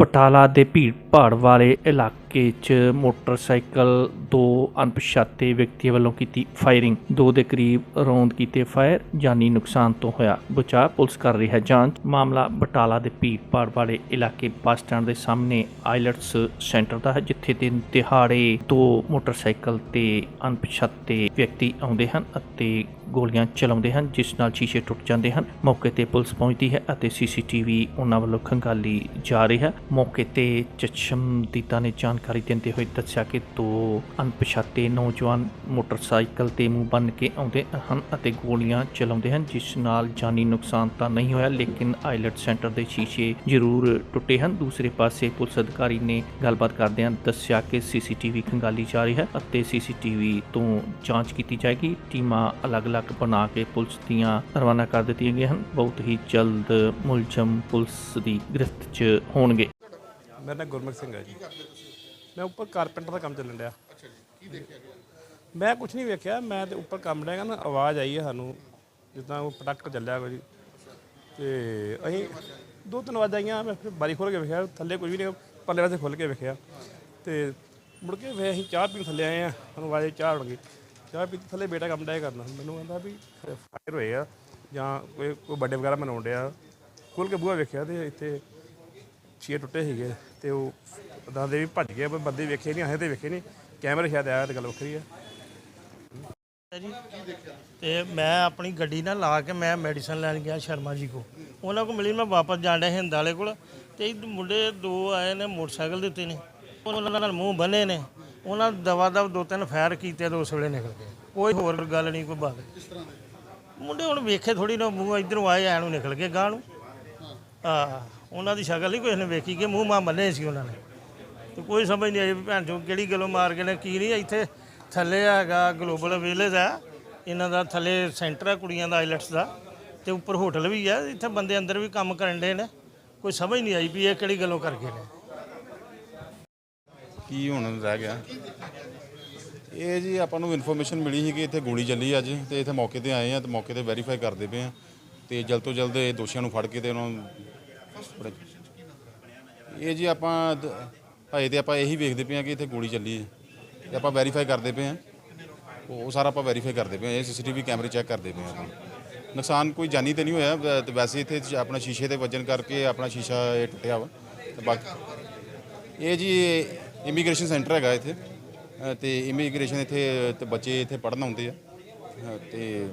ਬਟਾਲਾ ਦੇ ਭੀੜ ਭਾੜ ਵਾਲੇ ਇਲਾਕੇ 'ਚ ਮੋਟਰਸਾਈਕਲ ਦੋ ਅਣਪਛਾਤੇ ਵਿਅਕਤੀਆਂ ਵੱਲੋਂ ਕੀਤੀ ਫਾਇਰਿੰਗ। ਦੋ ਦੇ ਕਰੀਬ ਰੌਂਦ ਕੀਤੇ ਫਾਇਰ, ਜਾਨੀ ਨੁਕਸਾਨ ਤੋਂ ਹੋਇਆ। ਬਚਾਅ ਪੁਲਿਸ ਕਰ ਰਹੀ ਹੈ ਜਾਂਚ। ਮਾਮਲਾ ਬਟਾਲਾ ਦੇ ਭੀੜ ਭਾੜ ਵਾਲੇ ਇਲਾਕੇ ਬੱਸ ਸਟੈਂਡ ਦੇ ਸਾਹਮਣੇ ਆਈਲਟਸ ਸੈਂਟਰ ਦਾ ਹੈ, ਜਿੱਥੇ ਦਿਨ ਦਿਹਾੜੇ ਦੋ ਮੋਟਰਸਾਈਕਲ ਤੇ ਅਣਪਛਾਤੇ ਵਿਅਕਤੀ ਆਉਂਦੇ ਹਨ ਅਤੇ ਗੋਲੀਆਂ ਚਲਾਉਂਦੇ ਹਨ, ਜਿਸ ਨਾਲ ਸ਼ੀਸ਼ੇ ਟੁੱਟ ਜਾਂਦੇ ਹਨ। ਮੌਕੇ ਤੇ ਪੁਲਿਸ ਪਹੁੰਚਦੀ ਹੈ ਅਤੇ ਸੀਸੀਟੀਵੀ ਉਹਨਾਂ ਵੱਲੋਂ ਖੰਗਾਲੀ ਜਾ ਰਹੀ। ਹੈ ਮੌਕੇ ਤੇ ਚਸ਼ਮਦੀਦਾ ਨੇ ਜਾਣਕਾਰੀ ਦਿੰਦੇ ਹੋਏ ਦੱਸਿਆ ਕਿ ਦੋ ਅਣਪਛਾਤੇ ਨੌਜਵਾਨ ਮੋਟਰਸਾਈਕਲ ਤੇ ਮੂੰਹ ਬੰਨ ਕੇ ਆਉਂਦੇ ਹਨ ਅਤੇ ਗੋਲੀਆਂ ਚਲਾਉਂਦੇ ਹਨ, ਜਿਸ ਨਾਲ ਜਾਨੀ ਨੁਕਸਾਨ ਤਾਂ ਨਹੀਂ ਹੋਇਆ, ਲੇਕਿਨ ਆਈਲਟ ਸੈਂਟਰ ਦੇ ਸ਼ੀਸ਼ੇ ਜ਼ਰੂਰ ਟੁੱਟੇ ਹਨ। ਦੂਸਰੇ ਪਾਸੇ ਪੁਲਿਸ ਅਧਿਕਾਰੀ ਨੇ ਗੱਲਬਾਤ ਕਰਦਿਆਂ ਦੱਸਿਆ ਕਿ ਸੀਸੀਟੀਵੀ ਖੰਗਾਲੀ ਜਾ ਰਹੀ ਹੈ ਅਤੇ ਸੀਸੀਟੀਵੀ ਤੋਂ ਜਾਂਚ ਕੀਤੀ ਜਾਏਗੀ। ਟੀਮਾਂ ਅਲੱਗ-ਅਲੱਗ ਬਣਾ ਕੇ ਪੁਲਿਸ ਦੀਆਂ ਰਵਾਨਾ ਕਰ ਦਿੱਤੀਆਂ ਗਈਆਂ ਹਨ। ਬਹੁਤ ਹੀ ਜਲਦ ਮੁਲਜ਼ਮ ਪੁਲਿਸ ਦੀ ਗ੍ਰਿਫਤ 'ਚ ਹੋਣਗੇ। ਮੇਰਾ ਨਾਮ ਗੁਰਮੁਖ ਸਿੰਘ ਹੈ ਜੀ। ਮੈਂ ਉੱਪਰ ਕਾਰਪੈਂਟਰ ਦਾ ਕੰਮ ਚੱਲਣ ਡਿਆ। ਮੈਂ ਕੁਝ ਨਹੀਂ ਵੇਖਿਆ ਮੈਂ ਤੇ ਉੱਪਰ ਕੰਮ ਡਿਆ ਨਾ ਆਵਾਜ਼ ਆਈ ਹੈ ਸਾਨੂੰ ਜਿੱਦਾਂ ਉਹ ਪ੍ਰੋਡਕਟ ਚੱਲਿਆ ਕੋਈ। ਤੇ ਅਸੀਂ ਦੋ ਤਿੰਨ ਆਵਾਜ਼ਾਂ ਆਈਆਂ ਮੈਂ ਫਿਰ ਬਾਰੀ ਖੋਲ ਕੇ ਵੇਖਿਆ ਥੱਲੇ ਕੋਈ ਵੀ ਨਹੀਂ ਪੱਲੇ ਵਾਸੇ ਖੋਲ ਕੇ ਵੇਖਿਆ। ਤੇ ਮੁੜ ਕੇ ਵੇ ਅਸੀਂ ਚਾਹ ਪੀਣ ਥੱਲੇ ਆਏ ਆ ਸਾਨੂੰ ਆਈ ਚਾਹ ਉੜ ਗਈ। ਚਾਹ ਪੀ ਥੱਲੇ ਬੇਟਾ ਕੰਮ ਡਿਆ ਕਰਨਾ ਮੈਨੂੰ ਕਹਿੰਦਾ ਵੀ ਫਾਇਰ ਹੋਏ ਆ ਜਾਂ ਕੋਈ ਕੋਈ ਵੱਡੇ ਵਗੈਰਾ ਮਨਾਉਣ ਡਿਆ। ਖੋਲ ਕੇ ਬੂਹਾ ਵੇਖਿਆ ਤੇ ਇੱਥੇ ਛੇ ਟੁੱਟੇ ਸੀਗੇ ਤੇ ਉਹ ਦਾਦੇ ਵੀ ਭੱਜ ਗਏ ਪਰ ਬੰਦੇ ਵੇਖੇ ਨਹੀਂ ਆਏ ਤੇ ਵੇਖੇ ਨਹੀਂ ਕੈਮਰੇ ਸ਼ਾਇਦ ਆਇਆ ਤੇ ਗੱਲ ਵੱਖਰੀ ਆ। ਜੀ, ਤੇ ਮੈਂ ਆਪਣੀ ਗੱਡੀ ਨਾਲ ਲਾ ਕੇ ਮੈਂ ਮੈਡੀਸਨ ਲੈਣ ਗਿਆ ਸ਼ਰਮਾ ਜੀ ਕੋ ਉਹਨਾਂ ਕੋ ਮਿਲੀ, ਮੈਂ ਵਾਪਸ ਜਾਣ ਡਿਆ ਹਿੰਦ ਵਾਲੇ ਕੋਲ ਤੇ ਇਹ ਮੁੰਡੇ ਦੋ ਆਏ ਨੇ, ਮੋਟਰਸਾਈਕਲ ਦੇ ਉੱਤੇ ਨੇ। ਉਹਨਾਂ ਨਾਲ ਮੂੰਹ ਬੰਨੇ ਨੇ। ਉਹਨਾਂ ਦਵਾ ਦਵ ਦੋ ਤਿੰਨ ਫਾਇਰ ਕੀਤੇ ਤੇ ਉਸ ਵੇਲੇ ਨਿਕਲ ਗਏ। ਕੋਈ ਹੋਰ ਗੱਲ ਨਹੀਂ ਕੋਈ ਬਾਤ ਮੁੰਡੇ ਹੁਣ ਵੇਖੇ ਥੋੜੀ ਨਾ, ਮੂੰਹ ਇਧਰੋਂ ਆਏ, ਐ ਨੂੰ ਨਿਕਲ ਗਏ ਗਾਂ ਨੂੰ। ਆ ਉਹਨਾਂ ਦੀ ਸ਼ਕਲ ਨਹੀਂ, ਕੋਈ ਨੇ ਵੇਖੀ ਕਿ ਮੂੰਹ ਮਾਂ ਬੰਨੇ ਸੀ ਉਹਨਾਂ ਨੇ। ਤੇ ਕੋਈ ਸਮਝ ਨਹੀਂ ਆਈ ਵੀ ਭੈਣ ਚੋ ਕਿਹੜੀ ਗੱਲੋਂ ਮਾਰ ਗਏ ਨੇ, ਕੀ ਨਹੀਂ, ਇੱਥੇ ਥੱਲੇ ਹੈਗਾ ਗਲੋਬਲ ਵਿਲੇਜ ਆ ਇਹਨਾਂ ਦਾ ਥੱਲੇ ਸੈਂਟਰ ਆ ਕੁੜੀਆਂ ਦਾ ਆਈਲੈਟਸ ਦਾ, ਤੇ ਉੱਪਰ ਹੋਟਲ ਵੀ ਆ ਇੱਥੇ ਬੰਦੇ ਅੰਦਰ ਵੀ ਕੰਮ ਕਰਨ ਦੇ ਨੇ। ਕੋਈ ਸਮਝ ਨਹੀਂ ਆਈ ਵੀ ਇਹ ਕਿਹੜੀ ਗੱਲੋਂ ਕਰ ਗਏ ਨੇ। ਕੀ ਹੁਣ ਰਹਿ ਗਿਆ? ਇਹ ਜੀ ਆਪਾਂ ਨੂੰ ਇਨਫੋਰਮੇਸ਼ਨ ਮਿਲੀ ਸੀ ਕਿ ਇੱਥੇ ਗੋਲੀ ਚੱਲੀ ਅੱਜ, ਤੇ ਇੱਥੇ ਮੌਕੇ ਤੇ ਆਏ ਆ, ਤੇ ਮੌਕੇ ਤੇ ਵੈਰੀਫਾਈ ਕਰਦੇ ਪਏ ਆ। ਤੇ ਜਲਦ ਤੋਂ ਜਲਦ ਇਹ ਦੋਸ਼ੀਆਂ ਨੂੰ ਫੜ ਕੇ ਤੇ ਉਹਨਾਂ ਨੂੰ ਇਹ ਜੀ ਆਪਾਂ ਦ- ਹਜੇ ਤੇ ਆਪਾਂ ਇਹੀ ਵੇਖਦੇ ਪਏ ਆ ਕਿ ਇੱਥੇ ਗੋਲੀ ਚੱਲੀ ਹੈ। ਤੇ ਆਪਾਂ ਵੈਰੀਫਾਈ ਕਰਦੇ ਪਏ ਆ ਉਹ ਸਾਰਾ ਆਪਾਂ ਵੈਰੀਫਾਈ ਕਰਦੇ ਪਏ ਆ ਇਹ ਸੀਸੀਟੀਵੀ ਕੈਮਰੇ ਚੈੱਕ ਕਰਦੇ ਪਏ ਆ ਆਪਾਂ। ਨੁਕਸਾਨ ਕੋਈ ਜਾਨੀ ਤੇ ਨਹੀਂ ਹੋਇਆ। ਵੈ- ਤੇ ਵੈਸੇ ਇੱਥੇ ਜ- ਆਪਣਾ ਸ਼ੀਸ਼ੇ ਦੇ ਵਜਨ ਕਰਕੇ ਆਪਣਾ ਸ਼ੀਸ਼ਾ ਇਹ ਟੁੱਟਿਆ ਵਾ। ਤੇ ਬਾਕੀ ਇਹ ਜੀ ਇਮੀਗ੍ਰੇਸ਼ਨ ਸੈਂਟਰ ਹੈਗਾ ਇੱਥੇ। ਅ, ਤੇ ਇਮੀਗ੍ਰੇਸ਼ਨ ਇੱਥੇ ਤੇ ਬੱਚੇ ਇੱਥੇ ਪੜ੍ਹਨ ਆਉਂਦੇ ਆ। ਅ, ਤੇ